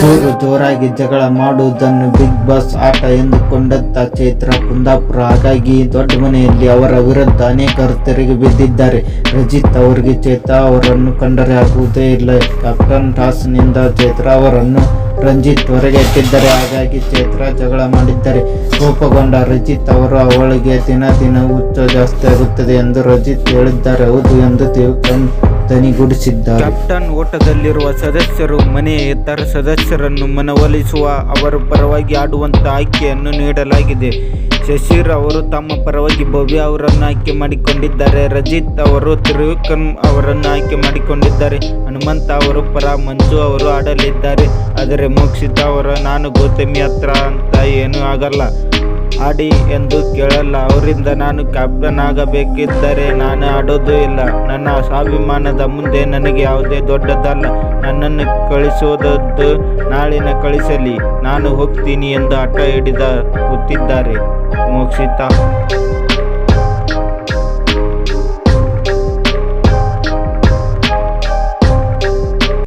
ಜೋರು ಜೋರಾಗಿ ಜಗಳ ಮಾಡುವುದನ್ನು ಬಿಗ್ ಬಾಸ್ ಆಟ ಎಂದುಕೊಂಡಂತ ಚೈತ್ರ ಕುಂದಾಪುರ. ಹಾಗಾಗಿ ದೊಡ್ಡ ಮನೆಯಲ್ಲಿ ಅವರ ವಿರುದ್ಧ ಅನೇಕರು ತೆರೆಗೆ ಬಿದ್ದಿದ್ದಾರೆ. ರಜಿತ್ ಅವರಿಗೆ ಚೈತ್ರ ಅವರನ್ನು ಕಂಡರೆ ಆಗುವುದೇ ಇಲ್ಲ. ಕ್ಯಾಪ್ಟನ್ ಟಾಸ್ನಿಂದ ಚೈತ್ರ ಅವರನ್ನು ರಂಜಿತ್ ಹೊರಗೆ ಇಟ್ಟಿದ್ದಾರೆ ಹಾಗಾಗಿ ಚೈತ್ರ ಜಗಳ ಮಾಡಿದ್ದಾರೆ. ಕೋಪಗೊಂಡ ರಜಿತ್ ಅವರು ಅವಳಿಗೆ ದಿನ ದಿನ ಹುಚ್ಚ ಜಾಸ್ತಿ ಆಗುತ್ತದೆ ಎಂದು ರಜಿತ್ ಹೇಳಿದ್ದಾರೆ. ಹೌದು ಎಂದು ದೇವಕನ್ ದನಿಗೂಡಿಸಿದ್ದಾರೆ. ಕ್ಯಾಪ್ಟನ್ ಓಟದಲ್ಲಿರುವ ಸದಸ್ಯರು ಮನೆಯ ಇತರ ಸದಸ್ಯರನ್ನು ಮನವೊಲಿಸುವ ಅವರ ಪರವಾಗಿ ಆಡುವಂತ ಆಯ್ಕೆಯನ್ನು ನೀಡಲಾಗಿದೆ. ಶಶೀರ್ ಅವರು ತಮ್ಮ ಪರವಾಗಿ ಭವ್ಯ ಅವರನ್ನು ಆಯ್ಕೆ ಮಾಡಿಕೊಂಡಿದ್ದಾರೆ. ರಜಿತ್ ಅವರು ತ್ರಿವಿಕ್ರಮ್ ಅವರನ್ನು ಆಯ್ಕೆ ಮಾಡಿಕೊಂಡಿದ್ದಾರೆ. ಹನುಮಂತ ಅವರು ಪರ, ಮಂಜು ಅವರು ಆಡಲಿದ್ದಾರೆ. ಆದರೆ ಮೋಕ್ಷಿತ ಅವರು, ನಾನು ಗೌತಮಿ ಹತ್ರ ಅಂತ ಏನೂ ಆಗಲ್ಲ. ಆಡಿ ಎಂದು ಕೇಳಲ್ಲ. ಅವರಿಂದ ನಾನು ಕ್ಯಾಪ್ಟನ್ ಆಗಬೇಕಿದ್ದರೆ ನಾನು ಆಡೋದು ಇಲ್ಲ. ನನ್ನ ಸ್ವಾಭಿಮಾನದ ಮುಂದೆ ನನಗೆ ಯಾವುದೇ ದೊಡ್ಡದಲ್ಲ. ನನ್ನನ್ನು ಕಳಿಸೋದದ್ದು ನಾಳಿನ ಕಳಿಸಲಿ. ನಾನು ಹೋಗ್ತೀನಿ ಎಂದು ಹಠ ಹಿಡಿದ ಕೂತಿದ್ದಾರೆ ಮೋಕ್ಷಿತ.